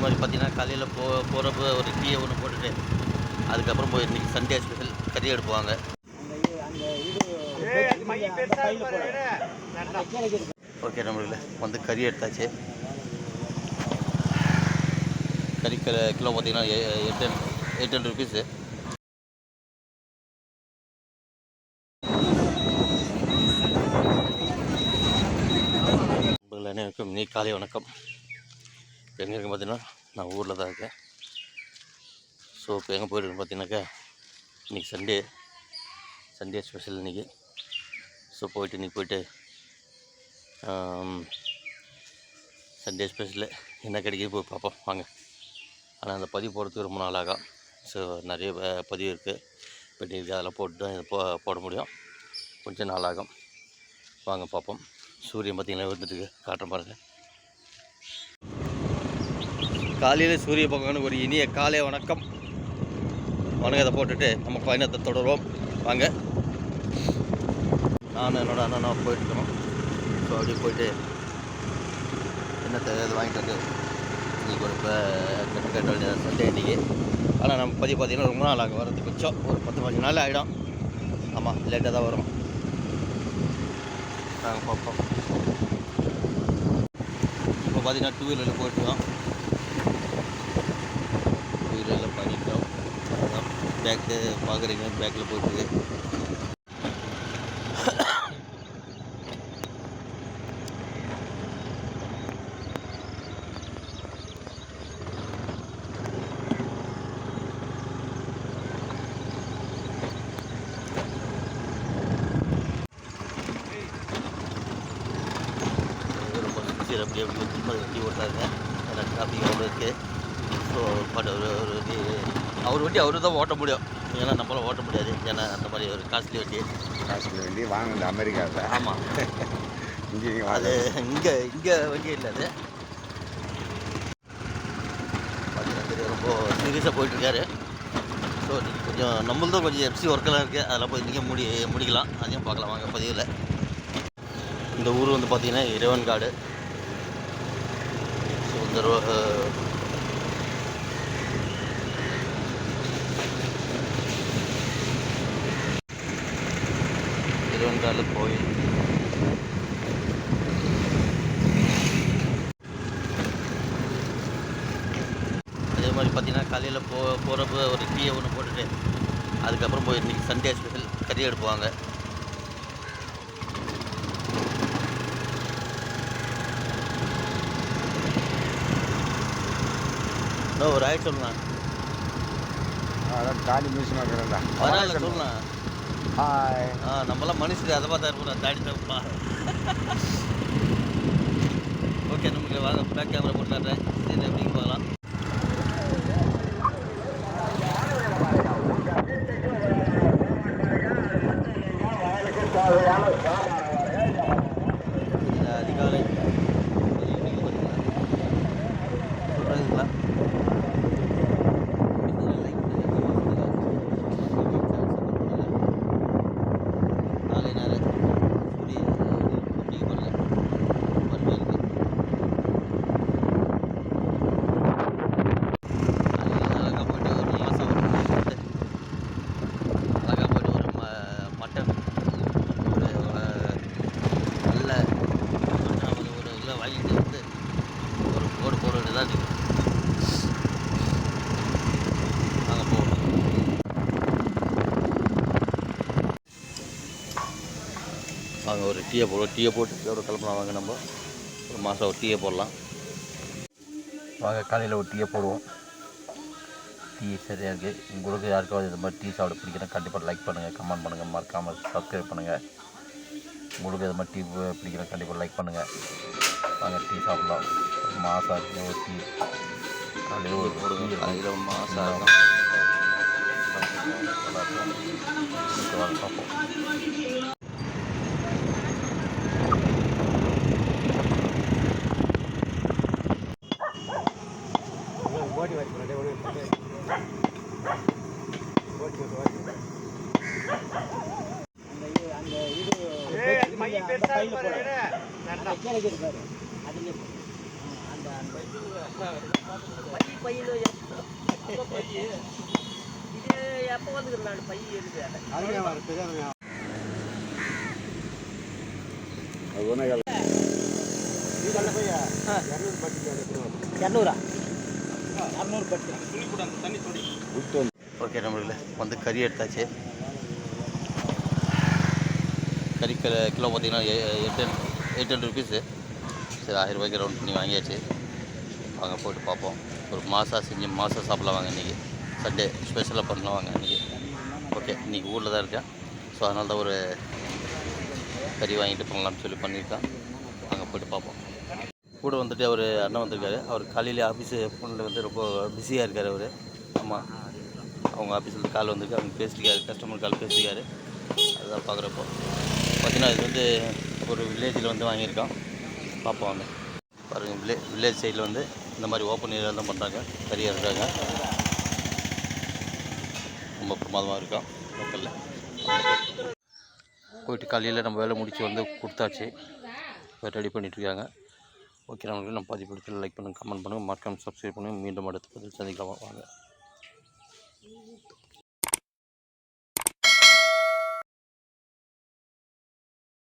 மாதிரி பார்த்தீங்கன்னா காலையில் போ போகிறப்ப ஒரு டீயை ஒன்று போட்டுட்டு அதுக்கப்புறம் போய் இன்றைக்கி சண்டே ஸ்பெஷல் கறி எடுப்புவாங்க ஓகே நம்மளுக்கு வந்து கறி எடுத்தாச்சு. கறி கிலோ கிலோ பார்த்தீங்கன்னா எ- எட்டு எயிட் ஹண்ட்ரட் ருபீஸு அனைவருக்கும் நீ காலை வணக்கம். இப்போ எங்கே இருக்கேன் பார்த்தீங்கன்னா நான் ஊரில் தான் இருக்கேன். ஸோ இப்போ எங்கே போயிருக்கேன் பார்த்தீங்கன்னாக்கா இன்றைக்கி சண்டே சண்டே ஸ்பெஷல் இன்றைக்கி ஸோ போயிட்டு இன்றைக்கி போயிட்டு சண்டே ஸ்பெஷலில் என்ன கிடைக்கிது போய் பார்ப்போம். வாங்க. ஆனால் அந்த பதிவு போடுறதுக்கு ரொம்ப நாளாகும் ஸோ நிறைய பதிவு இருக்குது பெட்டி இருக்குது அதெல்லாம் போட்டு தான் இதை போ போட முடியும். கொஞ்சம் நாளாகும் வாங்க பார்ப்போம். சூரியன் பார்த்தீங்கன்னா வந்துட்டு காட்டுற பாருங்கள் காலையில் சூரிய பகவான் ஒரு இனிய காலை வணக்கம். வணக்கத்தை போட்டுட்டு நம்ம பயணத்தை தொடருவோம். வாங்க. நான் என்னோட அண்ணனும் போயிட்டுருக்கோம் ஸோ அப்படியே போயிட்டு என்ன தேவையாது வாங்கிட்டு வந்து இன்றைக்கி ஒரு கட்டு கட்ட வேண்டிய சண்டே இன்றைக்கி ஆனால் நம்ம பதிவு பார்த்தீங்கன்னா ரொம்ப நாள் ஆகும் வரது கொஞ்சம் ஒரு பத்து பதினஞ்சு நாள் ஆகிடும் ஆமாம் லேட்டாக தான் வரும். நாங்கள் பார்ப்போம். இப்போ பார்த்தீங்கன்னா டூ வீலரில் போயிட்டுருக்கோம் டூ வீலரில் பண்ணிட்டோம் பேக்கு பார்க்குறீங்க பேக்கில் போயிட்டுருக்கு ரொம்ப அப்படியே அப்படியே திரும்ப வண்டி ஓட்டாருங்க எனக்கு காப்பி எவ்வளோ இருக்குது ஸோ பட் ஒரு ஒரு அவர் வண்டி அவரு தான் ஓட்ட முடியும். ஏன்னா நம்மளால் ஓட்ட முடியாது. ஏன்னா அந்த மாதிரி ஒரு காஸ்ட்லி வண்டி. காசுல வேண்டி வாங்கினது அமெரிக்காவில். ஆமாம் இங்கே அது இங்கே இங்கே வண்டி இல்லை அது. பார்த்தீங்கன்னா ரொம்ப சீரியஸாக போயிட்டுருக்காரு ஸோ நீங்கள் கொஞ்சம் நம்மளதும் கொஞ்சம் எஃப்சி ஒர்க்கெல்லாம் இருக்குது அதெல்லாம் போய் இன்றைக்கி முடி முடிக்கலாம். அதையும் பார்க்கலாம். வாங்க பதிவில். இந்த ஊர் வந்து பார்த்தீங்கன்னா இறைவன் காடு. ஸோ இந்த காடு கோயில் அதே மாதிரி பார்த்தீங்கன்னா காலையில் போ போகிறப்ப ஒரு டீயை ஒன்று போட்டுட்டு அதுக்கப்புறம் போய் இன்றைக்கி சண்டே ஸ்பெஷல் கறி எடுப்புவாங்க இன்னும் ஒரு ஆயிரம் சொல்லலாம் அதான் தாடி மிஸ் பார்க்குறேன்டா பரவாயில்ல சொல்லலாம் ஹாய் ஆ நம்மளாம் மனுஷன் அதை பார்த்தா இருப்போம் தாடி தப்பா ஓகே நமக்கு வாங்க பேக் கேமரா போட்டுறேன் சரி எப்படிங்க பார்க்கலாம் இது அதிகாலை ஒரு evening பார்த்தீங்கன்னா சொல்கிறீங்களா நாளை நேரம் சூரிய எப்படி பாருங்க வறுமை இருக்கு அழகாக போயிட்டு ஒரு மாதம் ஒரு அழகாக போயிட்டு ஒரு ம மட்டன் ஒரு அஹ், நல்ல மட்டன் ஒரு ஒரு இதில் வாங்கிட்டு வந்து ஒரு போடு போட வேண்டியதான் இருக்குது அங்கே போகணும் வாங்க ஒரு டீயை போடுவோம் டீயை போட்டு ஒரு கிளம்பலாம் வாங்க நம்ம. ஒரு மாதம் ஒரு டீயை போடலாம். வாங்க காலையில் ஒரு டீயை போடுவோம். டீ சரியாக இருக்குது உங்களுக்கு யாருக்காவது இந்த மாதிரி டீ சாப்பிட பிடிக்கிறேன் கண்டிப்பாக லைக் பண்ணுங்கள் கமெண்ட் பண்ணுங்கள் மறக்காமல் சப்ஸ்கிரைப் பண்ணுங்கள் உங்களுக்கு இது மாதிரி டீ பிடிக்கிறேன் கண்டிப்பாக லைக் பண்ணுங்கள் வாங்க டீ சாப்பிடலாம். ஒரு மாதம் ஆச்சு ஒரு டீ. காலையில் ஒரு காலையில் மாதம் ஆகும் பார்ப்போம். இந்த பையில அந்த பை பையில இது எப்போ வந்துக்கிறான் பை எழுது அது ஒன்றே கால இது கல்ல பையா இரநூறு பட்டு. பட்டு ஓகே நம்மள வந்து கறி எடுத்தாச்சு. கறி கிலோ பார்த்தீங்கன்னா எ- எட்டு எயிட் ஹண்ட்ரட் ருபீஸு சரி ஆயிரம் ரூபாய்க்கு ரவுண்ட் பண்ணி வாங்கியாச்சு. வாங்க போட்டு பார்ப்போம். ஒரு மாதம் செஞ்சு மாதம் சாப்பிடலாம் வாங்க இன்றைக்கி சண்டே ஸ்பெஷலாக பண்ணலாம் வாங்க இன்றைக்கி ஓகே இன்றைக்கி ஊரில் தான் இருக்கேன். ஸோ அதனால தான் ஒரு கறி வாங்கிட்டு போகலாம்னு சொல்லி பண்ணியிருக்கேன். வாங்க போய்ட்டு பார்ப்போம். கூட வந்துட்டு அவர் அண்ணன் வந்திருக்காரு. அவர் காலையிலே ஆஃபீஸு ஃபோனில் வந்து ரொம்ப பிஸியாக இருக்கார் அவர். ஆமாம் அவங்க ஆஃபீஸில் கால் வந்திருக்கு. அவங்க பேசியிருக்காரு கஸ்டமர் கால் பேசியிருக்காரு அதுதான் பார்க்குறப்போ. பார்த்தீங்கன்னா இது வந்து ஒரு வில்லேஜில் வந்து வாங்கியிருக்கோம். பார்ப்போம் வந்து பாருங்கள் வில்லே வில்லேஜ் சைடில் வந்து இந்த மாதிரி ஓப்பன் ஏரியா தான் பண்ணுறாங்க சரியாக இருக்காங்க. ரொம்ப பிரமாதமாக இருக்கும் லோக்கலில். போயிட்டு காலையில் நம்ம வேலை முடித்து வந்து கொடுத்தாச்சு. இப்போ ரெடி பண்ணிகிட்ருக்காங்க ஓகே நம்மளுக்கு நம்ம பதிவு பிடிச்சி லைக் பண்ணுங்கள் கமெண்ட் பண்ணுங்கள் மறக்காம சப்ஸ்கிரைப் பண்ணுங்கள் மீண்டும் அடுத்த பதில் சந்திக்கலாம். வாங்க.